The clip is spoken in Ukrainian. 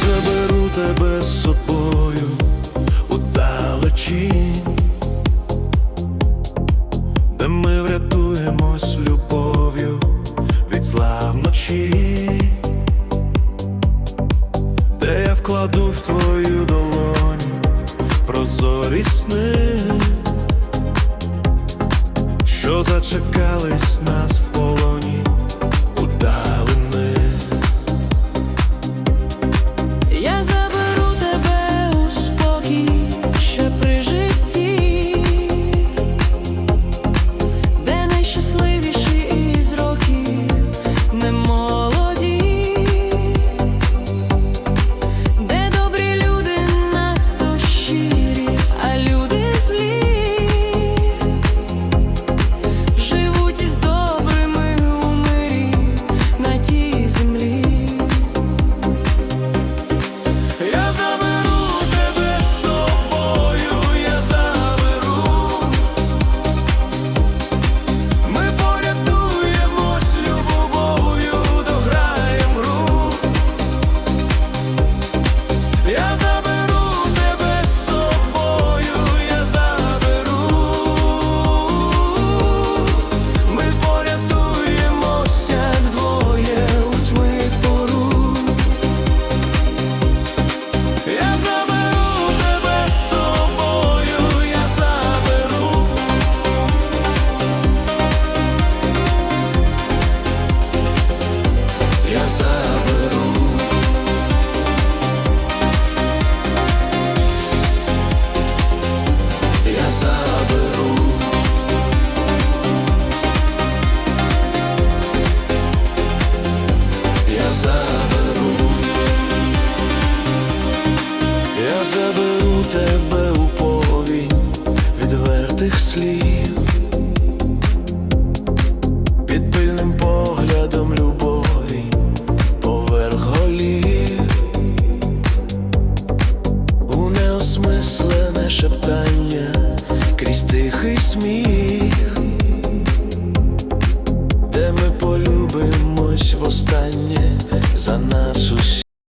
заберу тебе з собою у далечінь де ми врятуємось любов'ю від зла ночі, де я вкладу в твою долоню прозорі сни, що зачекались нас. в. Я заберу тебе у повінь відвертих слів, під пильним поглядом любові поверх голів, у неосмислене шептання крізь тихий сміх, де ми полюбимось востаннє за нас усіх.